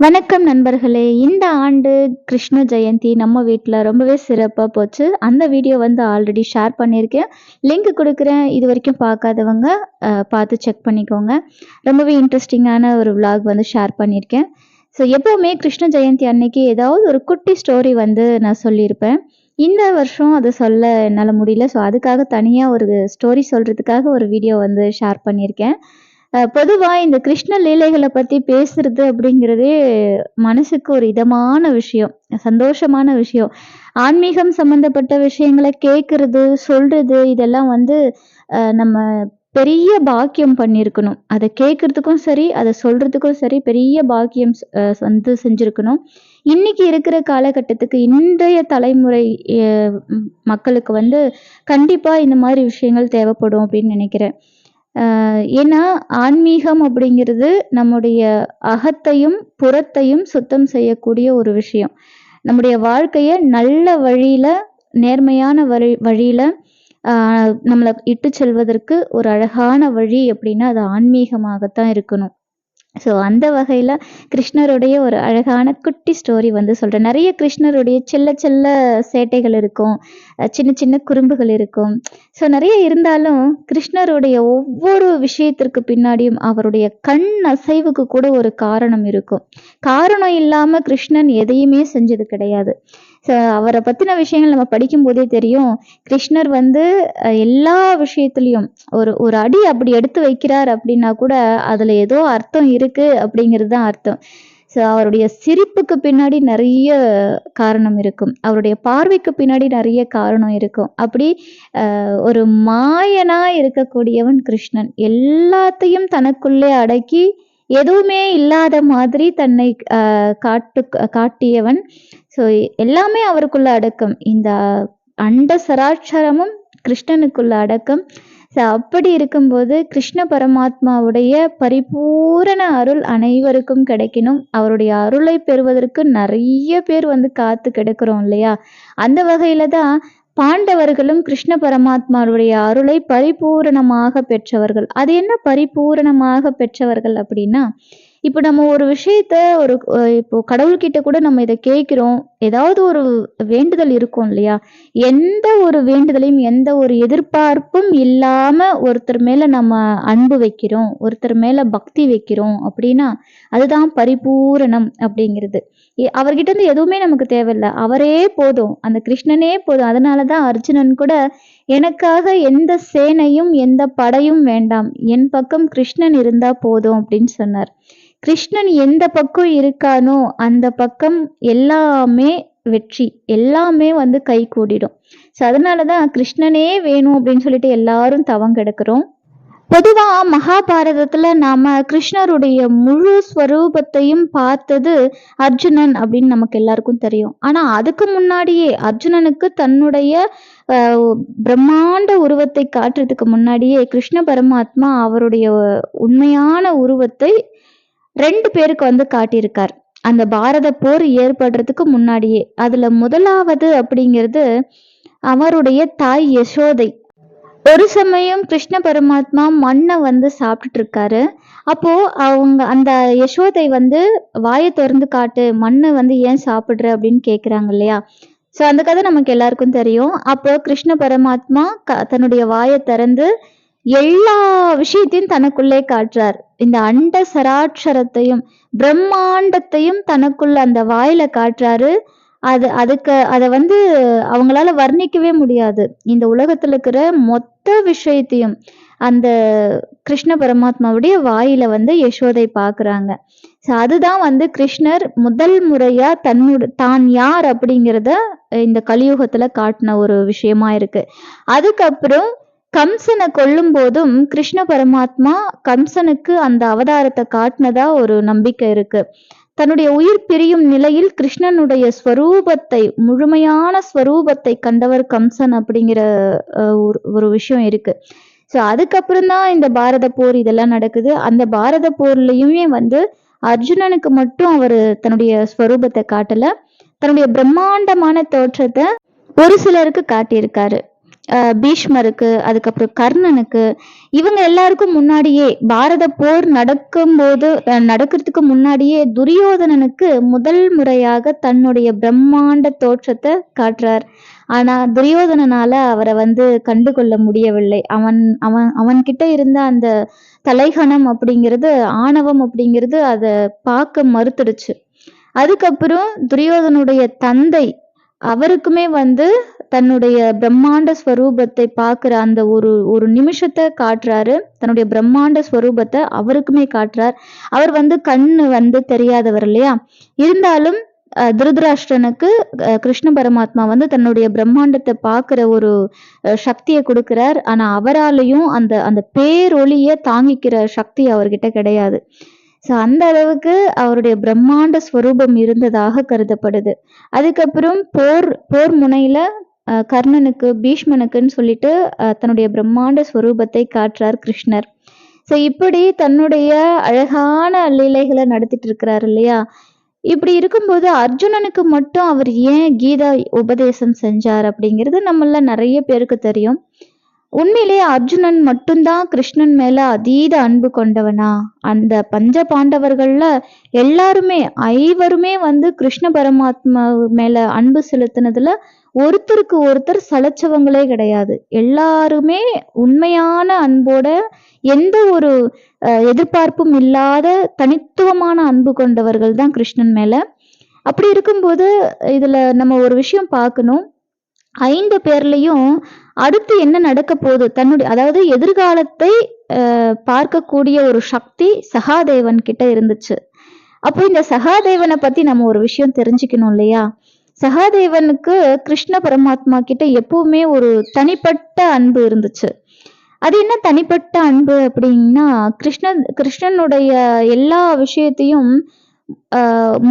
வணக்கம் நண்பர்களே. இந்த ஆண்டு கிருஷ்ண ஜெயந்தி நம்ம வீட்டில் ரொம்பவே சிறப்பாக போச்சு. அந்த வீடியோ வந்து ஆல்ரெடி ஷேர் பண்ணியிருக்கேன் லிங்க் கொடுக்குறேன். இது வரைக்கும் பார்க்காதவங்க பார்த்து செக் பண்ணிக்கோங்க. ரொம்பவே இன்ட்ரெஸ்டிங்கான ஒரு vlog வந்து ஷேர் பண்ணியிருக்கேன் ஸோ எப்போவுமே கிருஷ்ண ஜெயந்தி அன்னைக்கு ஏதாவது ஒரு குட்டி ஸ்டோரி வந்து நான் சொல்லியிருப்பேன். இந்த வருஷம் அதை சொல்ல என்னால் முடியல. ஸோ அதுக்காக தனியாக ஒரு ஸ்டோரி சொல்கிறதுக்காக ஒரு வீடியோ வந்து ஷேர் பண்ணியிருக்கேன் பொதுவாக இந்த கிருஷ்ண லீலைகளை பற்றி பேசுறது அப்படிங்கிறதே மனசுக்கு ஒரு இதமான விஷயம் சந்தோஷமான விஷயம். ஆன்மீகம் சம்மந்தப்பட்ட விஷயங்களை கேட்குறது சொல்றது இதெல்லாம் வந்து நம்ம பெரிய பாக்கியம் பண்ணியிருக்கணும் அதை கேட்கறதுக்கும் சரி அதை சொல்றதுக்கும் சரி பெரிய பாக்கியம் வந்து செஞ்சுருக்கணும். இன்னைக்கு இருக்கிற காலகட்டத்துக்கு இன்றைய தலைமுறை மக்களுக்கு வந்து கண்டிப்பா இந்த மாதிரி விஷயங்கள் தேவைப்படும் அப்படின்னு நினைக்கிறேன். ஏன்னா ஆன்மீகம் அப்படிங்கிறது நம்முடைய அகத்தையும் புறத்தையும் சுத்தம் செய்யக்கூடிய ஒரு விஷயம். நம்முடைய வாழ்க்கைய நல்ல வழியில் நேர்மையான வழி வழியில் நம்மளை இட்டு செல்வதற்கு ஒரு அழகான வழி அப்படின்னா அது ஆன்மீகமாகத்தான் இருக்கணும். ஸோ அந்த வகையில் கிருஷ்ணருடைய ஒரு அழகான குட்டி ஸ்டோரி வந்து சொல்கிறேன் நிறைய கிருஷ்ணருடைய செல்ல செல்ல சேட்டைகள் இருக்கும். சின்ன சின்ன குறும்புகள் இருக்கும். ஸோ நிறைய இருந்தாலும் கிருஷ்ணருடைய ஒவ்வொரு விஷயத்திற்கு பின்னாடியும் அவருடைய கண் அசைவுக்கு கூட ஒரு காரணம் இருக்கும். காரணம் இல்லாமல் கிருஷ்ணன் எதையுமே செஞ்சது கிடையாது. அவரை பற்றின விஷயங்கள் நம்ம படிக்கும்போதே தெரியும். கிருஷ்ணர் வந்து எல்லா விஷயத்துலையும் ஒரு ஒரு அடி அப்படி எடுத்து வைக்கிறார் அப்படின்னா கூட அதில் ஏதோ அர்த்தம் இருக்குது அப்படிங்கிறது தான் அர்த்தம். ஸோ அவருடைய சிரிப்புக்கு பின்னாடி நிறைய காரணம் இருக்கும். அவருடைய பார்வைக்கு பின்னாடி நிறைய காரணம் இருக்கும். அப்படி ஒரு மாயனாக இருக்கக்கூடியவன் கிருஷ்ணன். எல்லாத்தையும் தனக்குள்ளே அடக்கி எதுவுமே இல்லாத மாதிரி தன்னை காட்டு காட்டியவன். ஸோ எல்லாமே அவருக்குள்ள அடக்கம். இந்த அண்ட சராட்சரமும் கிருஷ்ணனுக்குள்ள அடக்கம். ஸோ அப்படி இருக்கும்போது கிருஷ்ண பரமாத்மாவுடைய பரிபூரண அருள் அனைவருக்கும் கிடைக்கணும். அவருடைய அருளை பெறுவதற்கு நிறைய பேர் வந்து காத்து கிடக்கிறோம் இல்லையா? அந்த வகையில தான் பாண்டவர்களும் கிருஷ்ண பரமாத்மாவுடைய அருளை பரிபூரணமாக பெற்றவர்கள். அது என்ன பரிபூரணமாக பெற்றவர்கள் அப்படின்னா இப்போ நம்ம ஒரு விஷயத்த ஒரு இப்போ கடவுள்கிட்ட கூட நம்ம இதை கேட்குறோம். ஏதாவது ஒரு வேண்டுதல் இருக்கும் இல்லையா? எந்த ஒரு வேண்டுதலையும் எந்த ஒரு எதிர்பார்ப்பும் இல்லாமல் ஒருத்தர் மேலே நம்ம அன்பு வைக்கிறோம். ஒருத்தர் மேலே பக்தி வைக்கிறோம் அப்படின்னா அதுதான் பரிபூரணம் அப்படிங்கிறது. அவர்கிட்ட இருந்து எதுவுமே நமக்கு தேவையில்ல. அவரே போதும். அந்த கிருஷ்ணனே போதும். அதனால தான் அர்ஜுனன் கூட எனக்காக எந்த சேனையும் எந்த படையும் வேண்டாம். என் பக்கம் கிருஷ்ணன் இருந்தா போதும் அப்படின்னு சொன்னார். கிருஷ்ணன் எந்த பக்கம் இருக்கானோ அந்த பக்கம் எல்லாமே வெற்றி எல்லாமே வந்து கை கூடிடும். ஸோ அதனால தான் கிருஷ்ணனே வேணும் அப்படின்னு சொல்லிட்டு எல்லாரும் தவம் கிடக்கிறோம். பொதுவாக மகாபாரதத்தில் நாம் கிருஷ்ணருடைய முழு ஸ்வரூபத்தையும் பார்த்தது அர்ஜுனன் அப்படின்னு நமக்கு எல்லாருக்கும் தெரியும். ஆனால் அதுக்கு முன்னாடியே அர்ஜுனனுக்கு தன்னுடைய பிரம்மாண்ட உருவத்தை காட்டுறதுக்கு முன்னாடியே கிருஷ்ண பரமாத்மா அவருடைய உண்மையான உருவத்தை ரெண்டு பேருக்கு வந்து காட்டியிருக்கார். அந்த பாரத போர் ஏற்படுறதுக்கு முன்னாடியே. அதுல முதலாவது அப்படிங்கிறது அவருடைய தாய் யசோதை. ஒரு சமயம் கிருஷ்ண பரமாத்மா மண்ணை வந்து சாப்பிட்டுட்டு இருக்காரு அப்போ அவங்க அந்த யசோதை வந்து வாயை திறந்து காட்டு மண்ணை வந்து ஏன் சாப்பிடுற? அப்படின்னு கேக்குறாங்க இல்லையா? ஸோ அந்த கதை நமக்கு எல்லாருக்கும் தெரியும். அப்போ கிருஷ்ண பரமாத்மா க- தன்னுடைய வாயை திறந்து எல்லா விஷயத்தையும் தனக்குள்ளே காட்டுறார். இந்த அண்ட சராட்சரத்தையும் பிரம்மாண்டத்தையும் தனக்குள்ள அந்த வாயில காட்டுறாரு. அது அதுக்கு அதை வந்து அவங்களால வர்ணிக்கவே முடியாது. இந்த உலகத்துல இருக்கிற மொத்த விஷயத்தையும் அந்த கிருஷ்ண பரமாத்மாவுடைய வாயில வந்து யசோதை பாக்குறாங்க. ஸோ அதுதான் வந்து கிருஷ்ணர் முதல் முறையா தன்னோட தான் யார் அப்படிங்கிறத இந்த கலியுகத்துல காட்டின ஒரு விஷயமா இருக்கு. அதுக்கப்புறம் கம்சனை கொல்லும் போதும் கிருஷ்ண பரமாத்மா கம்சனுக்கு அந்த அவதாரத்தை காட்டினதா ஒரு நம்பிக்கை இருக்கு. தன்னுடைய உயிர் பிரியும் நிலையில் கிருஷ்ணனுடைய ஸ்வரூபத்தை முழுமையான ஸ்வரூபத்தை கண்டவர் கம்சன் அப்படிங்கிற ஒரு ஒரு விஷயம் இருக்கு. ஸோ அதுக்கப்புறம் தான் இந்த பாரத போர் இதெல்லாம் நடக்குது. அந்த பாரத போர்லயுமே வந்து அர்ஜுனனுக்கு மட்டும் அவர் தன்னுடைய ஸ்வரூபத்தை காட்டல. தன்னுடைய பிரம்மாண்டமான தோற்றத்தை ஒரு சிலருக்கு காட்டியிருக்காரு. பீஷ்மருக்கு அதுக்கப்புறம் கர்ணனுக்கு இவங்க எல்லாருக்கும் முன்னாடியே பாரத போர் நடக்கும்போது நடக்கிறதுக்கு முன்னாடியே துரியோதனனுக்கு முதல் முறையாக தன்னுடைய பிரம்மாண்ட தோற்றத்தை காட்டுறார். ஆனா துரியோதனனால அவரை வந்து கண்டுகொள்ள முடியவில்லை. அவன் அவன் அவன்கிட்ட இருந்த அந்த தலைகணம் அப்படிங்கிறது ஆணவம் அப்படிங்கிறது அதை பார்க்க மறுத்துடுச்சு. அதுக்கப்புறம் துரியோதனுடைய தந்தை அவருக்குமே வந்து தன்னுடைய பிரம்மாண்ட ஸ்வரூபத்தை பார்க்குற அந்த ஒரு ஒரு நிமிஷத்தை காட்டுறாரு. தன்னுடைய பிரம்மாண்ட ஸ்வரூபத்தை அவருக்குமே காட்டுறார். அவர் வந்து கண்ணு வந்து தெரியாதவர் இல்லையா? இருந்தாலும் அஹ், திருதராஷ்டிரனுக்கு கிருஷ்ண பரமாத்மா வந்து தன்னுடைய பிரம்மாண்டத்தை பார்க்குற ஒரு சக்தியை கொடுக்குறார். ஆனால் அவராலையும் அந்த அந்த பேரொளியை தாங்கிக்கிற சக்தி அவர்கிட்ட கிடையாது. ஸோ அந்த அளவுக்கு அவருடைய பிரம்மாண்ட ஸ்வரூபம் இருந்ததாக கருதப்படுது. அதுக்கப்புறம் போர் போர் முனையில அஹ், கர்ணனுக்கு பீஷ்மனுக்குன்னு சொல்லிட்டு அஹ், தன்னுடைய பிரம்மாண்ட ஸ்வரூபத்தை காட்டுறார் கிருஷ்ணர். ஸோ இப்படி தன்னுடைய அழகான லீலைகளை நடத்திட்டு இருக்கிறார் இல்லையா? இப்படி இருக்கும்போது அர்ஜுனனுக்கு மட்டும் அவர் ஏன் கீதா உபதேசம் செஞ்சார் அப்படிங்கிறது நம்மள நிறைய பேருக்கு தெரியும். உண்மையிலேயே அர்ஜுனன் மட்டும்தான் கிருஷ்ணன் மேல அதீத அன்பு கொண்டவனா. அந்த பஞ்ச பாண்டவர்கள்ல எல்லாருமே ஐவருமே வந்து கிருஷ்ண பரமாத்மா மேல அன்பு செலுத்தினதுல ஒருத்தருக்கு ஒருத்தர் சலைச்சவங்களே கிடையாது. எல்லாருமே உண்மையான அன்போட எந்த ஒரு எதிர்பார்ப்பும் இல்லாத தனித்துவமான அன்பு கொண்டவர்கள் தான் கிருஷ்ணன் மேல. அப்படி இருக்கும்போது இதுல நம்ம ஒரு விஷயம் பார்க்கணும். ஐந்து பேர்லயும் அடுத்து என்ன நடக்க போகுது? தன்னுடைய அதாவது எதிர்காலத்தை அஹ், பார்க்கக்கூடிய ஒரு சக்தி சகாதேவன் கிட்ட இருந்துச்சு. அப்போ இந்த சகாதேவனை பத்தி நம்ம ஒரு விஷயம் தெரிஞ்சுக்கணும் இல்லையா? சகாதேவனுக்கு கிருஷ்ண பரமாத்மா கிட்ட எப்பவுமே ஒரு தனிப்பட்ட அன்பு இருந்துச்சு. அது என்ன தனிப்பட்ட அன்பு அப்படின்னா கிருஷ்ணன் கிருஷ்ணனுடைய எல்லா விஷயத்தையும்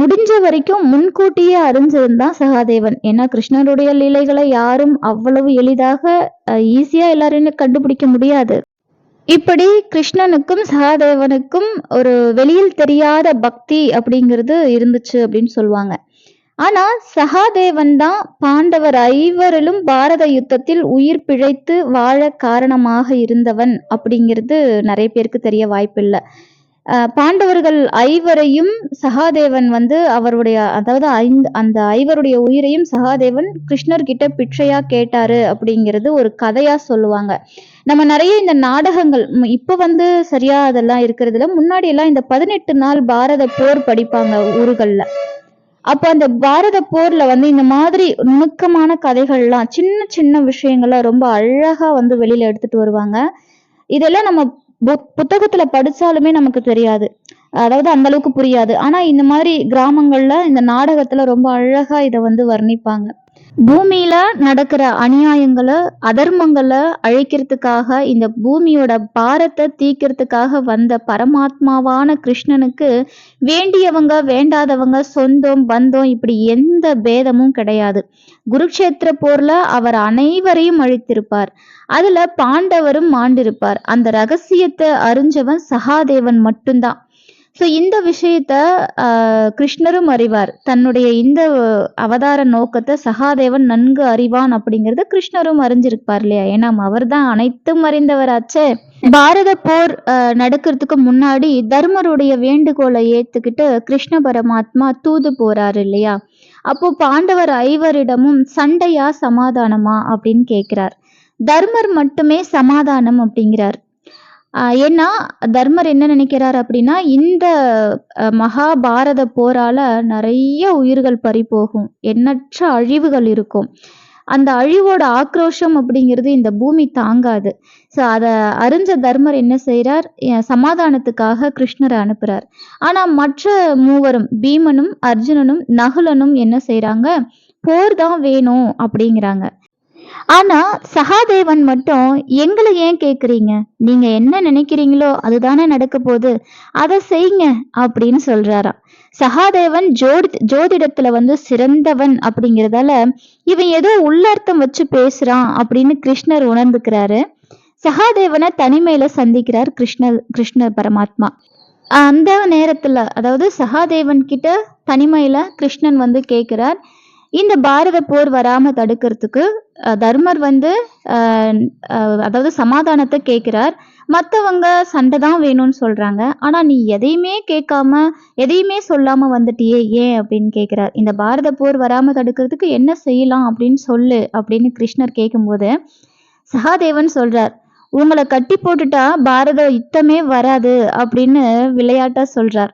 முடிஞ்ச வரைக்கும் முன்கூட்டியே அறிஞ்சிருந்தான் சகாதேவன். ஏன்னா கிருஷ்ணருடைய லீலைகளை யாரும் அவ்வளவு எளிதாக ஈஸியா எல்லாரையும் கண்டுபிடிக்க முடியாது. இப்படி கிருஷ்ணனுக்கும் சகாதேவனுக்கும் ஒரு வெளியில் தெரியாத பக்தி அப்படிங்கிறது இருந்துச்சு அப்படின்னு சொல்லுவாங்க. ஆனா சகாதேவன் தான் பாண்டவர் ஐவரிலும் பாரத யுத்தத்தில் உயிர் பிழைத்து வாழ காரணமாக இருந்தவன் அப்படிங்கிறது நிறைய பேருக்கு தெரிய வாய்ப்பில்லை. பாண்டவர்கள் ஐவரையும் சகாதேவன் வந்து அவருடைய அதாவது ஐந்து அந்த ஐவருடைய உயிரையும் சகாதேவன் கிருஷ்ணர் கிட்ட பிச்சையா கேட்டாரு அப்படிங்கிறது ஒரு கதையா சொல்லுவாங்க. நம்ம நிறைய இந்த நாடகங்கள் இப்ப வந்து சரியா அதெல்லாம் இருக்கிறதுல முன்னாடி எல்லாம் இந்த பதினெட்டு நாள் பாரத போர் படிப்பாங்க ஊர்கள்ல. அப்ப அந்த பாரத போர்ல வந்து இந்த மாதிரி நுணுக்கமான கதைகள்லாம் சின்ன சின்ன விஷயங்கள்லாம் ரொம்ப அழகா வந்து வெளியில எடுத்துட்டு வருவாங்க. இதெல்லாம் நம்ம புத்தகத்துல படிச்சாலுமே நமக்கு தெரியாது. அதாவது அந்த அளவுக்கு புரியாது. ஆனா இந்த மாதிரி கிராமங்கள்ல இந்த நாடகத்துல ரொம்ப அழகா இதை வந்து வர்ணிப்பாங்க. பூமியில நடக்கிற அநியாயங்களை அதர்மங்களை அழிக்கிறதுக்காக இந்த பூமியோட பாரத்தை தீக்கிறதுக்காக வந்த பரமாத்மாவான கிருஷ்ணனுக்கு வேண்டியவங்க வேண்டாதவங்க சொந்தம் பந்தம் இப்படி எந்த பேதமும் கிடையாது. குருக்ஷேத்திர போர்ல அவர் அனைவரையும் அழித்திருப்பார். அதுல பாண்டவரும் மாண்டிருப்பார் அந்த ரகசியத்தை அறிஞ்சவன் சகாதேவன் மட்டும்தான். ஸோ இந்த விஷயத்த கிருஷ்ணரும் அறிவார். தன்னுடைய இந்த அவதார நோக்கத்தை சகாதேவன் நன்கு அறிவான் அப்படிங்கிறத கிருஷ்ணரும் அறிஞ்சிருப்பார் இல்லையா? ஏன்னா அவர்தான் அனைத்தும் அறிந்தவராச்சே பாரத போர் நடக்கிறதுக்கு முன்னாடி தர்மருடைய வேண்டுகோளை ஏத்துக்கிட்டு கிருஷ்ண பரமாத்மா தூது போறாரு இல்லையா? அப்போ பாண்டவர் ஐவரிடமும் சண்டையா சமாதானமா அப்படின்னு கேட்கிறார் தர்மர் மட்டுமே சமாதானம் அப்படிங்கிறார். ஏன்னா தர்மர் என்ன நினைக்கிறார் அப்படின்னா இந்த மகாபாரத போரால நிறைய உயிர்கள் பறி போகும் எண்ணற்ற அழிவுகள் இருக்கும். அந்த அழிவோட ஆக்ரோஷம் அப்படிங்கிறது இந்த பூமி தாங்காது. ஸோ அதை அறிஞ்ச தர்மர் என்ன செய்கிறார் சமாதானத்துக்காக கிருஷ்ணரை அனுப்புறார். ஆனால் மற்ற மூவரும் பீமனும் அர்ஜுனனும் நகுலனும் என்ன செய்கிறாங்க போர் தான் வேணும் அப்படிங்கிறாங்க. ஆனா சகாதேவன் மட்டும் எங்களை ஏன் கேக்குறீங்க? நீங்க என்ன நினைக்கிறீங்களோ அதுதானே நடக்க போகுது. அதை செய்யுங்க அப்படின்னு சொல்றாராம். சகாதேவன் ஜோதி ஜோதிடத்துல வந்து சிறந்தவன் அப்படிங்கறதால இவன் ஏதோ உள்ளர்த்தம் வச்சு பேசுறான் அப்படின்னு கிருஷ்ணர் உணர்ந்துக்கிறாரு. சகாதேவனை தனிமையில சந்திக்கிறார் கிருஷ்ணர் கிருஷ்ணர் பரமாத்மா. அந்த நேரத்துல அதாவது சகாதேவன் கிட்ட தனிமையில கிருஷ்ணன் வந்து கேட்கிறார் இந்த பாரத போர் வராம தடுக்கிறதுக்கு தர்மர் வந்து அதாவது சமாதானத்தை கேட்கிறார் மற்றவங்க சண்டை தான் வேணும்னு சொல்றாங்க. ஆனா நீ எதையுமே கேட்காம எதையுமே சொல்லாம வந்துட்டியே ஏன் அப்படின்னு கேட்கிறார் இந்த பாரத போர் வராம தடுக்கிறதுக்கு என்ன செய்யலாம் அப்படின்னு சொல்லு அப்படின்னு கிருஷ்ணர் கேட்கும்போது சகாதேவன் சொல்றார் உங்களை கட்டி போட்டுட்டா பாரத யுத்தமே வராது அப்படின்னு விளையாட்டா சொல்றார்.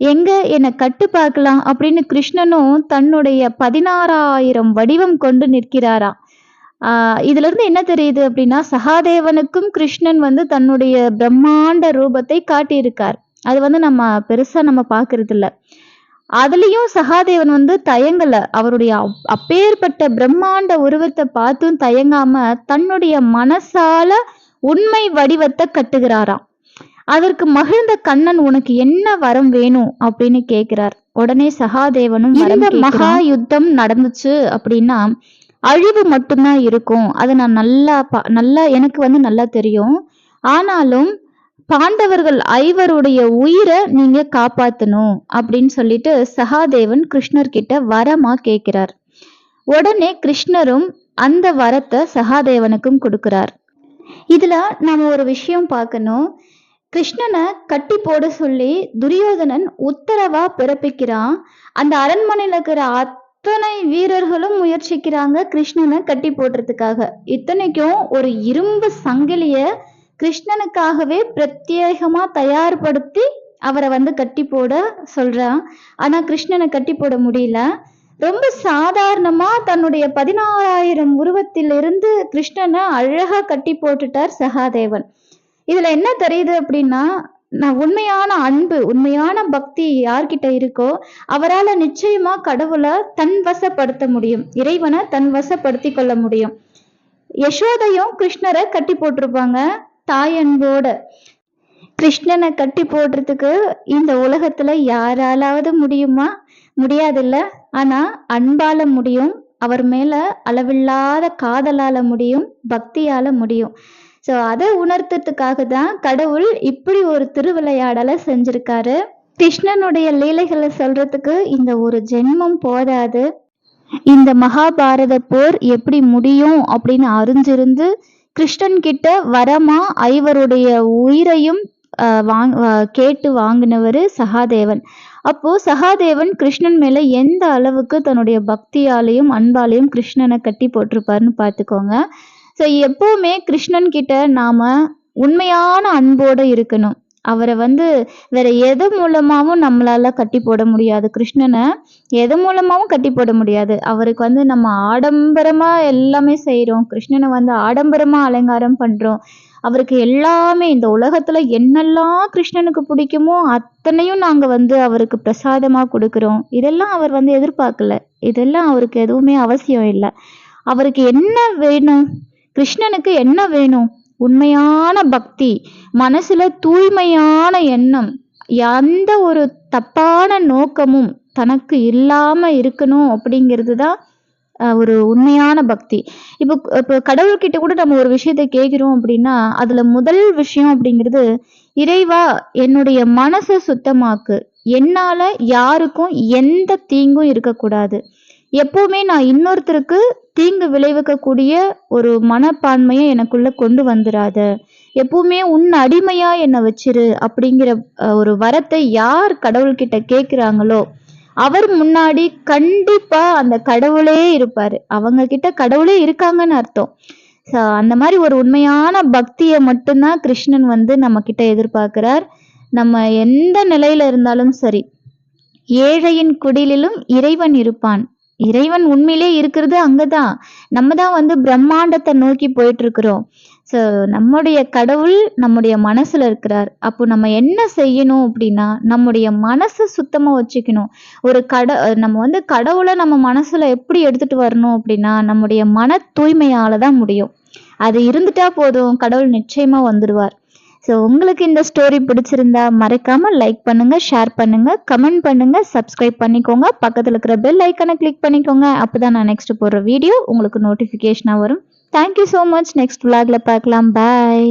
எங்க என்னை கட்டு பார்க்கலாம் அப்படின்னு கிருஷ்ணனும் தன்னுடைய பதினாறாயிரம் வடிவம் கொண்டு நிற்கிறாராம் ஆஹ் இதுல இருந்து என்ன தெரியுது அப்படின்னா சகாதேவனுக்கும் கிருஷ்ணன் வந்து தன்னுடைய பிரம்மாண்ட ரூபத்தை காட்டியிருக்கார். அது வந்து நம்ம பெருசா நம்ம பாக்குறது இல்ல அதுலயும் சகாதேவன் வந்து தயங்கல. அவருடைய அப்பேற்பட்ட பிரம்மாண்ட உருவத்தை பார்த்தும் தயங்காம தன்னுடைய மனசால உண்மை வடிவத்தை கட்டுகிறாராம். அதற்கு மகிழ்ந்த கண்ணன் உனக்கு என்ன வரம் வேணும் அப்படின்னு கேட்கிறார். உடனே சகாதேவனும் இந்த மகா யுத்தம் நடந்துச்சு அப்படின்னா அழிவு மட்டும்தான் இருக்கும். அது நான் நல்லா நல்லா எனக்கு வந்து நல்லா தெரியும். ஆனாலும் பாண்டவர்கள் ஐவருடைய உயிரை நீங்க காப்பாத்தணும் அப்படின்னு சொல்லிட்டு சகாதேவன் கிருஷ்ணர் கிட்ட வரமா கேட்கிறார். உடனே கிருஷ்ணரும் அந்த வரத்தை சகாதேவனுக்கும் கொடுக்கிறார். இதுல நாம ஒரு விஷயம் பார்க்கணும். கிருஷ்ணனை கட்டி போட சொல்லி துரியோதனன் உத்தரவா பிறப்பிக்கிறான். அந்த அரண்மனையில இருக்கிற அத்தனை வீரர்களும் முயற்சிக்கிறாங்க கிருஷ்ணனை கட்டி போடுறதுக்காக. இத்தனைக்கும் ஒரு இரும்பு சங்கிலிய கிருஷ்ணனுக்காகவே பிரத்யேகமா தயார்படுத்தி அவரை வந்து கட்டி போட சொல்றான். ஆனா கிருஷ்ணனை கட்டி போட முடியல. ரொம்ப சாதாரணமா தன்னுடைய பதினாறாயிரம் உருவத்திலிருந்து கிருஷ்ணனை அழகா கட்டி போட்டுட்டார் சகாதேவன். இதுல என்ன தெரியுது அப்படின்னா நான் உண்மையான அன்பு உண்மையான பக்தி யார்கிட்ட இருக்கோ அவரால நிச்சயமா கடவுளை தன் வசப்படுத்த முடியும். இறைவனை தன் வசப்படுத்தி கொள்ள முடியும். யசோதையும் கிருஷ்ணரை கட்டி போட்டிருப்பாங்க தாய் அன்போட கிருஷ்ணனை கட்டி போடுறதுக்கு இந்த உலகத்துல யாராலாவது முடியுமா? முடியாதுல்ல. ஆனா அன்பால முடியும் அவர் மேல அளவில்லாத காதலால முடியும் பக்தியால முடியும். ஸோ அதை உணர்த்துறதுக்காக தான் கடவுள் இப்படி ஒரு திருவிளையாடலை செஞ்சிருக்காரு. கிருஷ்ணனுடைய லீலைகளை சொல்றதுக்கு இந்த ஒரு ஜென்மம் போதாது. இந்த மகாபாரத போர் எப்படி முடியும் அப்படின்னு அறிஞ்சிருந்து கிருஷ்ணன் கிட்ட வரமா ஐவருடைய உயிரையும் வாங் கேட்டு வாங்கினவர் சகாதேவன். அப்போ சகாதேவன் கிருஷ்ணன் மேல எந்த அளவுக்கு தன்னுடைய பக்தியாலையும் அன்பாலையும் கிருஷ்ணனை கட்டி போட்டிருப்பாருன்னு பார்த்துக்கோங்க. ஸோ எப்போவுமே கிருஷ்ணன் கிட்ட நாம உண்மையான அன்போடு இருக்கணும். அவரை வந்து வேற எது மூலமாகவும் நம்மளால கட்டி போட முடியாது. கிருஷ்ணனை எது மூலமாகவும் கட்டி போட முடியாது. அவருக்கு வந்து நம்ம ஆடம்பரமா எல்லாமே செய்கிறோம் கிருஷ்ணனை வந்து ஆடம்பரமா அலங்காரம் பண்றோம். அவருக்கு எல்லாமே இந்த உலகத்துல என்னெல்லாம் கிருஷ்ணனுக்கு பிடிக்குமோ அத்தனையும் நாங்க வந்து அவருக்கு பிரசாதமா கொடுக்குறோம். இதெல்லாம் அவர் வந்து எதிர்பார்க்கல. இதெல்லாம் அவருக்கு எதுவுமே அவசியம் இல்லை. அவருக்கு என்ன வேணும்? கிருஷ்ணனுக்கு என்ன வேணும்? உண்மையான பக்தி மனசுல தூய்மையான எண்ணம் எந்த ஒரு தப்பான நோக்கமும் தனக்கு இல்லாம இருக்கணும் அப்படிங்கிறது தான் ஒரு உண்மையான பக்தி. இப்போ இப்போ கடவுள்கிட்ட கூட நம்ம ஒரு விஷயத்த கேட்கிறோம் அப்படின்னா அதுல முதல் விஷயம் அப்படிங்கிறது இறைவா என்னுடைய மனசை சுத்தமாக்கு. என்னால யாருக்கும் எந்த தீங்கும் இருக்கக்கூடாது. எப்பவுமே நான் இன்னொருத்தருக்கு தீங்கு விளைவிக்கக்கூடிய ஒரு மனப்பான்மையை எனக்குள்ள கொண்டு வந்துடாத எப்பவுமே உன் அடிமையா என்னை வச்சிரு அப்படிங்கிற ஒரு வரத்தை யார் கடவுள்கிட்ட கேட்குறாங்களோ அவர் முன்னாடி கண்டிப்பா அந்த கடவுளே இருப்பாரு. அவங்க கிட்ட கடவுளே இருக்காங்கன்னு அர்த்தம். ஸோ அந்த மாதிரி ஒரு உண்மையான பக்தியை மட்டும்தான் கிருஷ்ணன் வந்து நம்ம கிட்ட எதிர்பார்க்கிறார். நம்ம எந்த நிலையில இருந்தாலும் சரி ஏழையின் குடிலிலும் இறைவன் இருப்பான். இறைவன் உண்மையிலே இருக்கிறது அங்கதான். நம்ம தான் வந்து பிரம்மாண்டத்தை நோக்கி போயிட்டு இருக்கிறோம் ஸோ நம்முடைய கடவுள் நம்முடைய மனசுல இருக்கிறார். அப்போ நம்ம என்ன செய்யணும் அப்படின்னா நம்முடைய மனசை சுத்தமா வச்சுக்கணும். ஒரு கட நம்ம வந்து கடவுளை நம்ம மனசுல எப்படி எடுத்துட்டு வரணும் அப்படின்னா நம்முடைய மன தூய்மையால தான் முடியும். அது இருந்துட்டா போதும் கடவுள் நிச்சயமா வந்துடுவார் ஸோ உங்களுக்கு இந்த ஸ்டோரி பிடிச்சிருந்தா மறக்காமல் லைக் பண்ணுங்க ஷேர் பண்ணுங்க கமெண்ட் பண்ணுங்க சப்ஸ்கிரைப் பண்ணிக்கோங்க. பக்கத்தில் இருக்கிற பெல் ஐக்கனை கிளிக் பண்ணிக்கோங்க. அப்பதான் நான் நெக்ஸ்ட் போடுற வீடியோ உங்களுக்கு நோட்டிஃபிகேஷனாக வரும். Thank you so much next விளாகில் பார்க்கலாம். பாய்